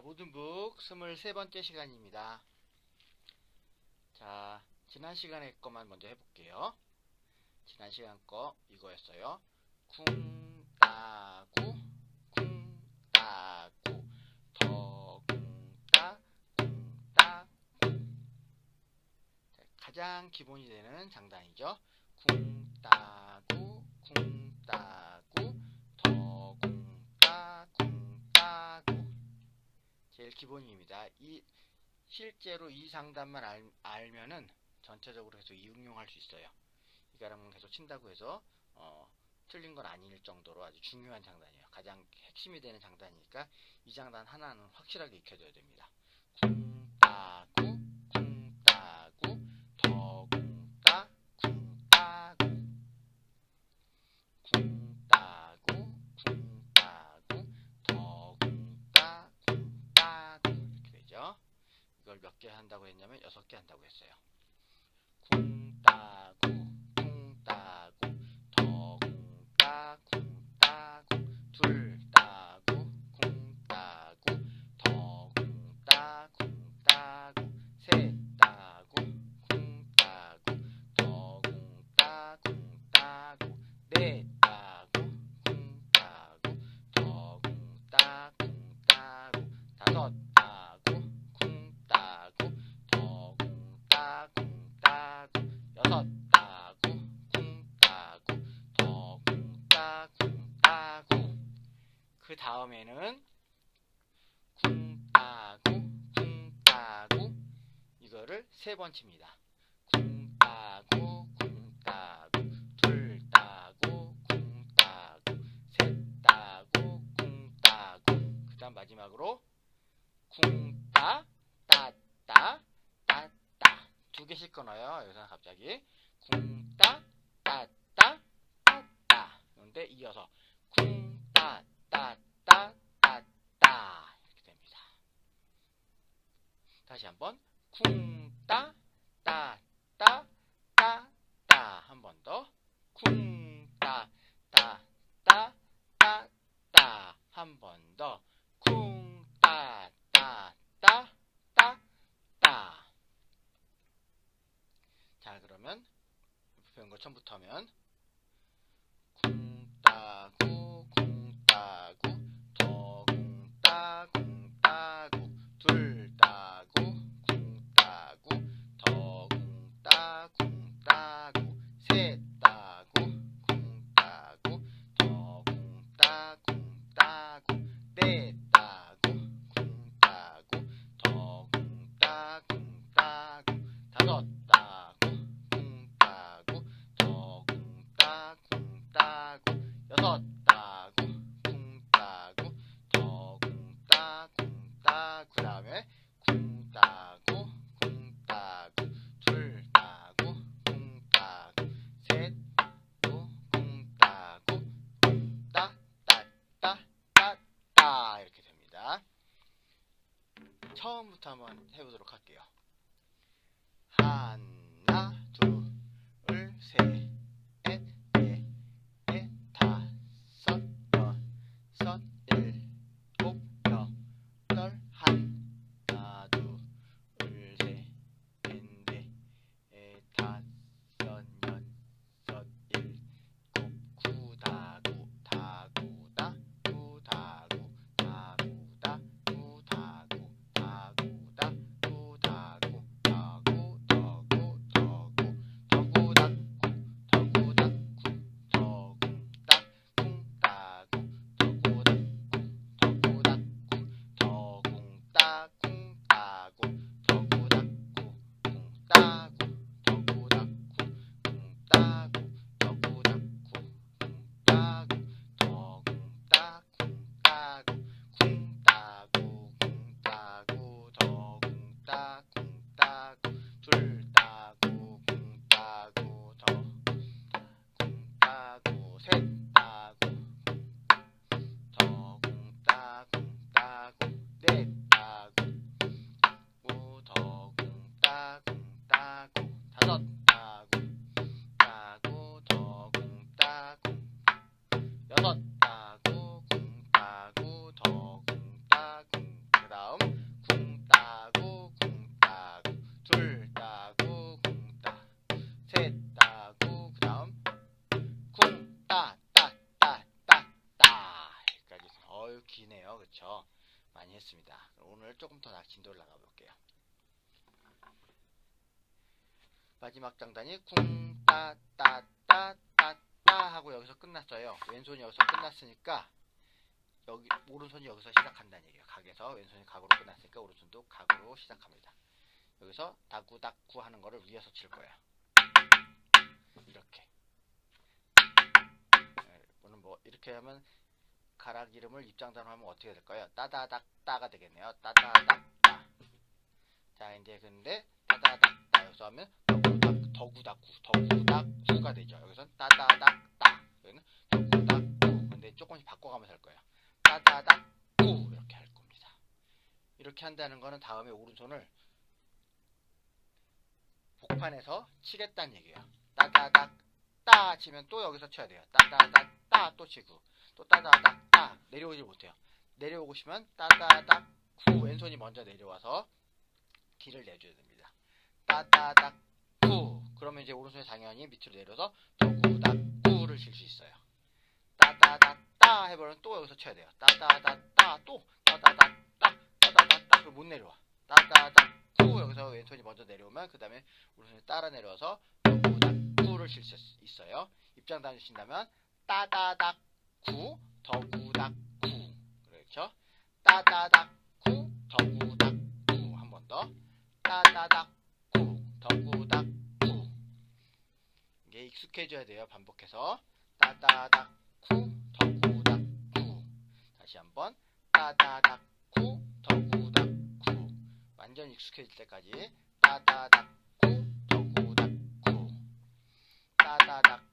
자, 모든 북 23번째 시간입니다. 자, 지난 시간에 것만 먼저 해볼게요. 지난 시간 거 이거였어요. 쿵, 따구, 쿵, 따구, 더, 쿵, 따, 쿵, 가장 기본이 되는 장단이죠. 쿵, 따구, 쿵, 따 제일 기본입니다. 이 실제로 이 상단만 알, 알면은 전체적으로 계속 이응용할 수 있어요. 이 가람은 계속 친다고 해서 어, 틀린 건 아닐 정도로 아주 중요한 장단이에요. 가장 핵심이 되는 장단이니까 이 장단 하나는 확실하게 익혀줘야 됩니다. 쿵따 개 한다고 했냐면 여섯 개 한다고 했어요. 다음에는 쿵 따구 쿵 따구 이거를 세 번 칩니다. 쿵 따구 쿵 따구 둘 따구 쿵 따구 셋 따구 쿵 따구 그 다음 마지막으로 쿵따따따 따따 두 개씩 끊어요. 여기서 갑자기 쿵따따따 따따 그런데 이어서 쿵따따따따 따 이렇게 됩니다. 다시 한번 쿵따 따따 따 따. 한 번 더. 쿵따 따따 따 따. 한 번 더. 쿵따 따따 따 따. 자 그러면 배운 거 처음부터 하면 쿵 따구 쿵 따구 따 마지막 장단이 쿵따따따따따 하고 여기서 끝났어요. 왼손이 여기서 끝났으니까 여기 오른손이 여기서 시작한다는 얘기예요. 각에서 왼손이 각으로 끝났으니까 오른손도 각으로 시작합니다. 여기서 다구다구 하는 거를 위에서 칠 거예요. 이렇게. 네, 오늘 뭐 이렇게 하면 가락 이름을 입장단어 하면 어떻게 될까요? 따다닥따가 되겠네요. 따다닥따. 자 이제 근데 따다닥따 여기서 하면 더구닥 더구닥구 더구닥구가 되죠. 여기선 따다닥따 여기는 더구닥구 근데 조금씩 바꿔가면서 할 거예요. 따다닥구 이렇게 할 겁니다. 이렇게 한다는 거는 다음에 오른손을 복판에서 치겠다는 얘기예요. 따다닥 따 치면 또 여기서 쳐야 돼요. 따다닥 따 또 치고 또 따다닥 따 내려오지 못해요. 내려오고 싶으면 따다닥 구 왼손이 먼저 내려와서 뒤를 내줘야 됩니다. 따다닥 구 그러면 이제 오른손이 당연히 밑으로 내려서 더구닥 구를 칠 수 있어요. 따다닥 따 해버리면 또 여기서 쳐야 돼요. 따다닥 따또 따다닥 따 따다닥 따 그럼 못 내려와. 따다닥 구 여기서 왼손이 먼저 내려오면 그 다음에 오른손이 따라 내려와서 더구닥 구를 칠 수 있어요. 입장 다니신다면 따다닥 구 더구닥 구 그렇죠? 따다닥 구 더구닥 구 한 번 더 따다닥 익숙해져야 돼요. 반복해서. 따다닥 구 더구닥 구. 다시 한번. 따다닥 구 더구닥 구. 완전 익숙해질 때까지. 따다닥 구 더구닥 구. 따다닥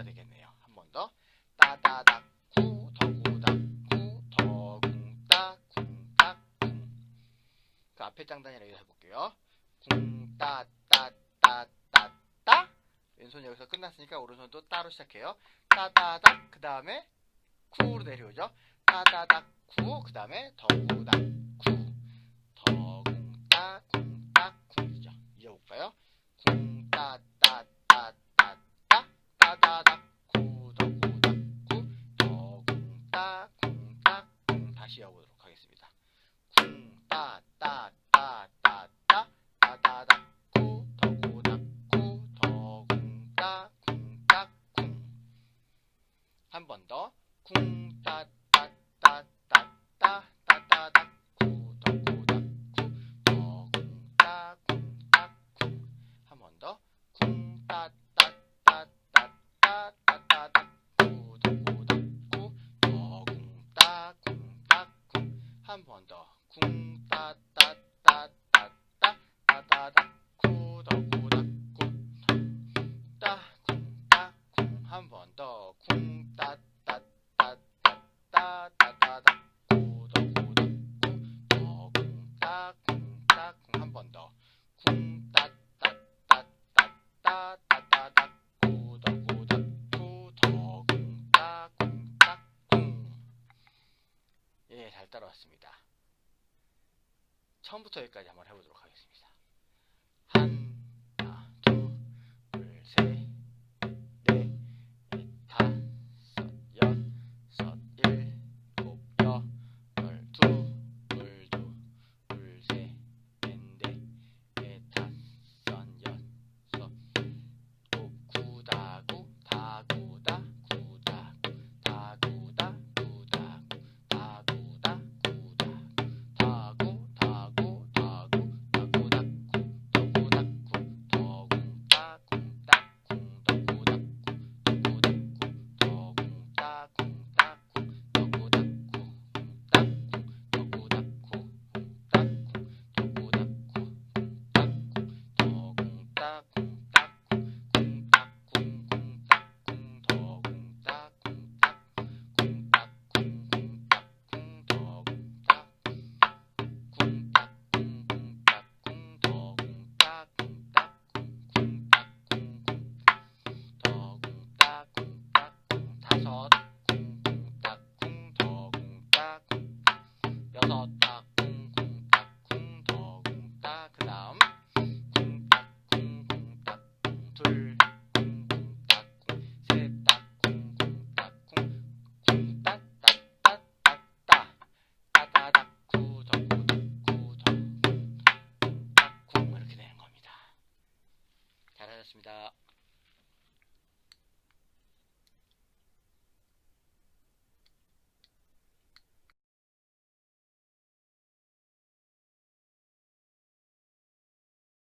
구가 되겠네요. 한 번 더 따다닥 구 더구닥 구 더궁따궁따쿵 그 앞에 장단이라고 해볼게요. 궁따따따따따 왼손 여기서 끝났으니까 오른손도 따로 시작해요. 따다닥 그 다음에 쿠로 내려오죠. 따다닥 쿠, 그 다음에 더구닥 쿠. 쿵. 다시 이어보도록 하겠습니다. 궁따따 따 따 따, 따다닥 쿠, 더구닥 쿠, 더궁 따, 궁 따, 쿵. 한 번 더. 쿵 한번 더. 쿵따따따따따 처음부터 여기까지 한번 해보도록 하겠습니다.